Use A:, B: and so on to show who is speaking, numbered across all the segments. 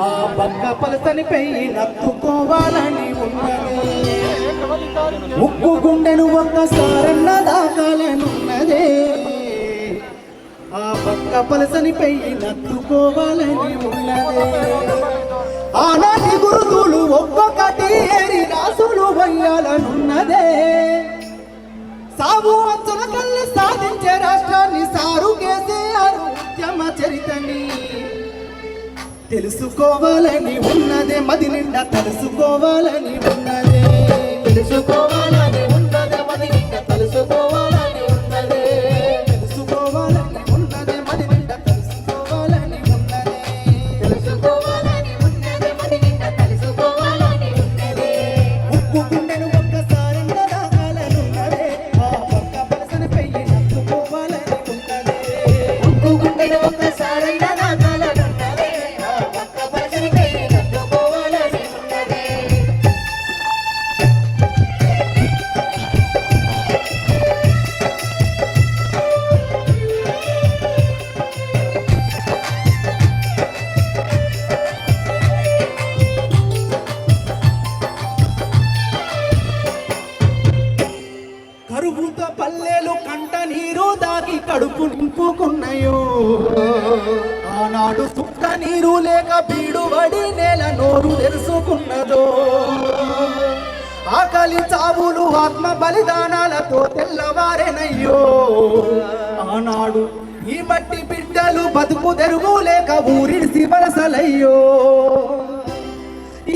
A: ఆ పక్క పలసని పెయ్యి నత్తుకోవాలని ఉన్నది. ఉప్పు గుండెను ఒక్కసారన్న దాకాలనున్నదే ఆ పక్క పలసని పెయ్యి నత్తుకోవాలని ఉన్నదే. ఆనాటి గురుతులు ఒక్కొక్కటి ఏరి రాసులు వయ్యాలనున్నదే. సాగు అంచుల కళ్ళు సాధించే రాష్ట్రాన్ని సారు కేసీఆర్ ఉద్యమ చరితని. తెలుసుకోవాలని ఉన్నదే మది నిండా తెలుసుకోవాలని ఉన్నదే. తెలుసుకోవాలని ఉన్నదే మది నిండా తెలుసుకోవాలని ఉన్నదే. తెలుసుకోవాలని ఉన్నదే మది నిండా తెలుసుకోవాలని ఉన్నదే.
B: తెలుసుకోవాలని ఉన్నది మది నిండా తెలుసుకోవాలని ఉన్నదే.
A: ఉప్పు గుండెను ఒక్కసారి దాకాలనున్నదే ఆ పక్క పలసన పెయ్యి నచ్చుకోవాలని ఉన్నదే.
B: ఉప్పు గుండెలు ఒక్కసారైనా
A: ఆనాడు సుక్క నీరు లేక పీడుబడి నేల నోరు తెలుసుకున్నదో ఆకలి చావులు ఆత్మ బలిదానాలతో తెల్లవారెనయ్యో. ఆనాడు ఈ మట్టి బిడ్డలు బతుకు తెరుగు లేక ఊరిడిసి వలసలయ్యో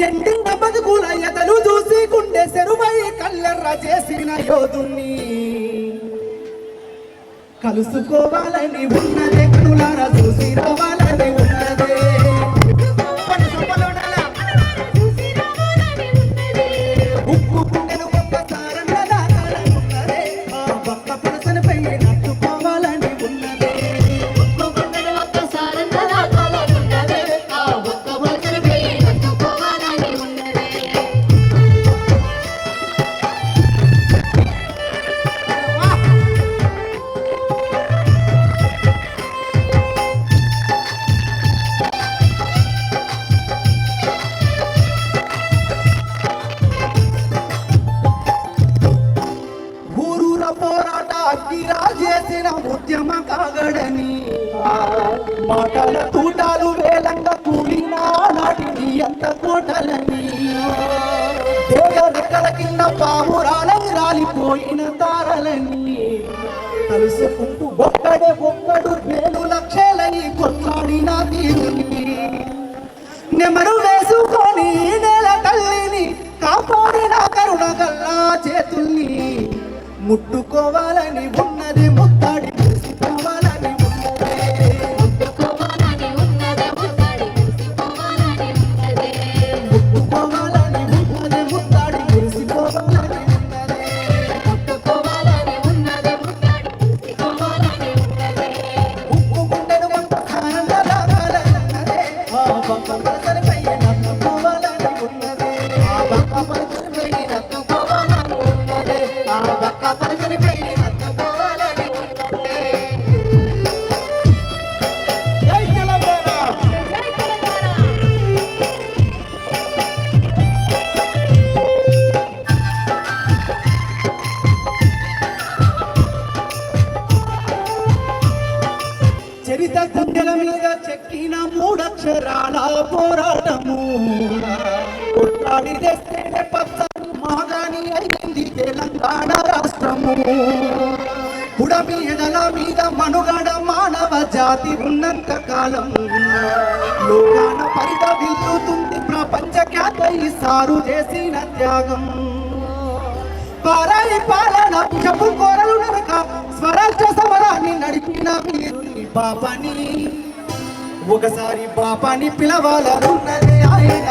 A: ఎండిన బతుకుల ఎతలు చూసి గుండె సెరువై కల్లెర్ర చేసిన యోధుని కలుసుకోవాలని ఉన్నదే కనులారా చూసి కాగడని. మాటల తూటాలు వేలంగా కూలిన నాటిని ఎంత కోటలని. రెక్కల కింద పావురాలై రాలిపోయిన తారలని. కలుసుకుంటూ ఒక్కడే ఒక్కడు వేలు లక్షలని కొట్లాడిన తీరుని నెమరు వేసుకొని నేల తల్లిని కాపాడిన కరుణ కల్లా చేతుల్ని ముట్టుకోవాలని ఉన్నది. చరిత గుండెల మీద చెక్కిన మూడక్షరాల పోరాటము కొట్లాడి తెస్తే పచ్చని మాగాని తెలంగాణ రాష్ట్రము. పుడమి ఎడల మీద మనుగడ మానవ జాతి ఉన్నంత కాలం లోకాన పరితవిల్లుతుంది ప్రపంచ ఖ్యాత ఈ సారు చేసిన త్యాగం. పారాయి పాలన చెప్పు కోరలు నరక స్వరాజ్య సమరాన్ని నడిపిన మీరు పాపని ఒకసారి పాపాని పిలవాలనున్నది ఆయన